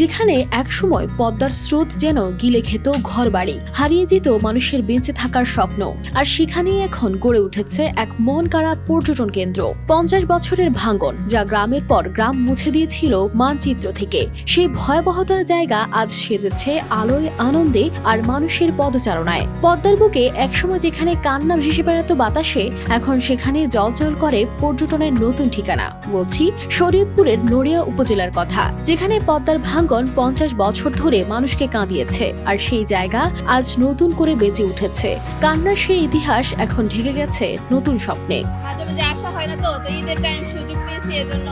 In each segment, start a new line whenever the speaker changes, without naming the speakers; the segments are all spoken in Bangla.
যেখানে একসময় পদ্মার স্রোত যেন গিলে খেত ঘরবাড়ি, হারিয়ে যেত মানুষের বেঁচে থাকার স্বপ্ন। আর সেখানেই এখন গড়ে উঠেছে এক মন কাড়া পর্যটন কেন্দ্র। পঞ্চাশ বছরের ভাঙ্গন, যা গ্রামের পর গ্রাম মুছে দিয়েছিল মানচিত্র থেকে। সেই ভয়াবহতার জায়গা আজ সেজেছে আলোয় আনন্দে আর মানুষের পদচারণায়। পদ্মার বুকে একসময় যেখানে কান্না ভেসে বেড়াতো বাতাসে, এখন সেখানে জলজল করে পর্যটনের নতুন ঠিকানা। বলছি, শরীয়তপুরের নড়িয়া উপজেলার কথা, যেখানে পদ্মার ভাঙ্গন পঞ্চাশ বছর ধরে মানুষকে কাঁদিয়েছে আর সেই জায়গা আজ নতুন করে বেঁচে উঠেছে। কান্নার সেই ইতিহাস এখন ঢেকে গেছে নতুন স্বপ্নে।
মাঝে মাঝে আসা হয় না তো তো ঈদের টাইম সুযোগ পেয়েছি এজন্য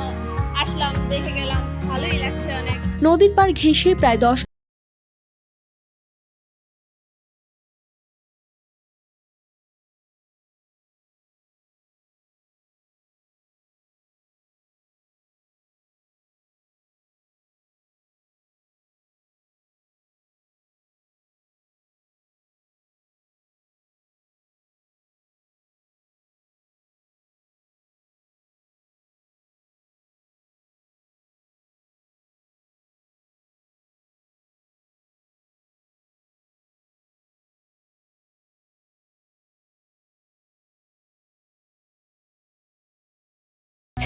আসলাম দেখে গেলাম ভালোই লাগছে অনেক।
নদীর পার ঘেঁষে প্রায় দশ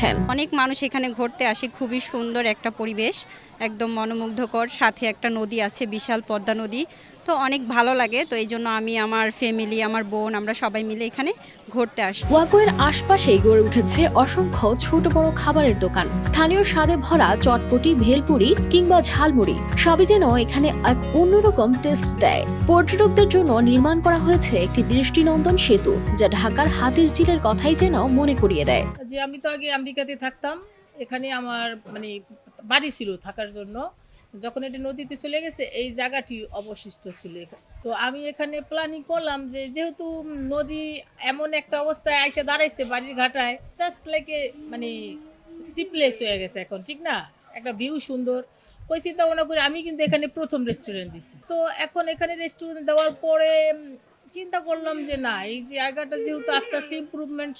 ছেন
অনেক মানুষ এখানে ঘুরতে আসে, খুবই সুন্দর একটা পরিবেশ, একদম মনোমুগ্ধকর। সাথে একটা নদী আছে, বিশাল পদ্মা নদী। তো অনেক ভালো লাগে তো এই জন্য আমি আমার ফ্যামিলি আমার বোন আমরা সবাই মিলে এখানে ঘুরতে আসছি।
ওয়াকোয়ের আশপাশেই গড়ে উঠেছে অসংখ্য ছোট বড় খাবারের দোকান। স্থানীয় স্বাদে ভরা চটপটি ভেলপুরি কিংবা ঝালমুড়ি সবই যেন এখানে এক অন্যরকম টেস্ট দেয়। পর্যটকদের জন্য নির্মাণ করা হয়েছে একটি দৃষ্টিনন্দন সেতু যা ঢাকার হাতির ঝিলের কথাই যেন মনে করিয়ে দেয়।
যে আমি তো আগে আমেরিকাতে থাকতাম এখানে আমার মানে বাড়ি ছিল থাকার জন্য। যখন এটা নদীতে চলে গেছে, এই জায়গাটি অবশিষ্ট ছিল তো আমি এখানে প্ল্যানিং করলাম যে যেহেতু নদী এমন একটা অবস্থায় এসে দাঁড়াইছে বাড়ির ঘাটায় জাস্ট লাইকে মানে সিপ্লেস হয়ে গেছে এখন, ঠিক না? একটা ভিউ সুন্দর। ওই চিন্তা ভাবনা করে আমি কিন্তু এখানে প্রথম রেস্টুরেন্ট দিছি। তো এখন এখানে রেস্টুরেন্ট দেওয়ার পরে চিন্তা করলাম যে না, এই জায়গাটা যেহেতু আস্তে আস্তে ইমপ্রুভমেন্ট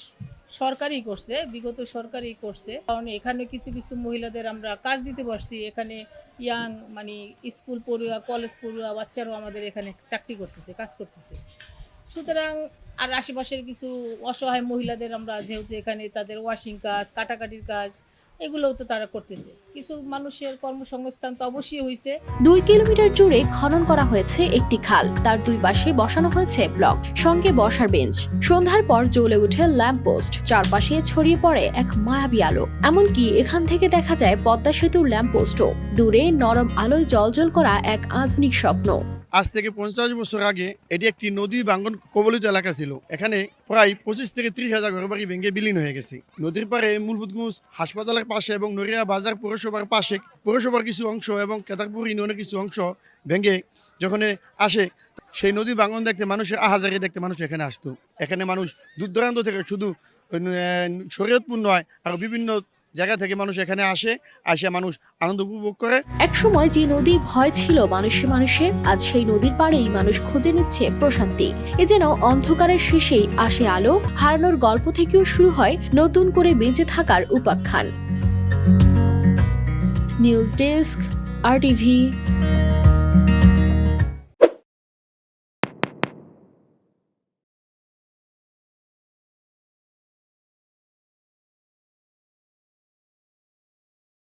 সরকারই করছে, বিগত সরকারই করছে। কারণ এখানে কিছু কিছু মহিলাদের আমরা কাজ দিতে পারছি। এখানে ইয়াং মানে স্কুল পড়ুয়া কলেজ পড়ুয়া বাচ্চারাও আমাদের এখানে চাকরি করতেছে, কাজ করতেছে। সুতরাং আর আশেপাশের কিছু অসহায় মহিলাদের আমরা যেহেতু এখানে তাদের ওয়াশিং কাজ, কাটাকাটির কাজ এগুলোও তো তারা করতেছে। কিছু মানুষের কর্মসংস্থান তো অবশ্যই হয়েছে
দুই কিলোমিটার জুড়ে খনন করা হয়েছে একটি খাল। তার দুই পাশে বসানো হয়েছে ব্লক, সঙ্গে বসার বেঞ্চ। সন্ধ্যার পর জ্বলে ওঠে ল্যাম্প পোস্ট, চারপাশে ছড়িয়ে পড়ে এক মায়াবী আলো। এমনকি এখান থেকে দেখা যায় পদ্মা সেতুর ল্যাম্প পোস্টও। দূরে নরম আলোয় জলজল করা এক আধুনিক স্বপ্ন।
আজ থেকে পঞ্চাশ বছর আগে এটি একটি নদী বাঙ্গন কবলিত এলাকা ছিল। এখানে প্রায় পঁচিশ থেকে ত্রিশ হাজার ঘরবাড়ি ভেঙে বিলীন হয়ে গেছে। নদীর পাড়ে মূলভূতগঞ্জ হাসপাতালের পাশে এবং নড়িয়া বাজার পৌরসভার পাশে পৌরসভার কিছু অংশ এবং কেদারপুর ইউনিয়নের কিছু অংশ ভেঙে যখন আসে, সেই নদী বাঙ্গন দেখতে মানুষের আহাজারি দেখতে মানুষ এখানে আসতো। এখানে মানুষ দূর দূরান্ত থেকে শুধু শরীয়তপুর নয়, আর বিভিন্ন জায়গা থেকে মানুষ এখানে আসে আসে মানুষ আনন্দ উপভোগ করে।
একসময় যে নদী ভয় ছিল মানুষে মানুষে, আজ সেই নদীর পাড়েই মানুষ খুঁজে নিচ্ছে প্রশান্তি। এ যেন অন্ধকারের শেষেই আসে আলো, হারানোর গল্প থেকেও শুরু হয় নতুন করে বেঁচে থাকার উপাখ্যান। News desk, R TV.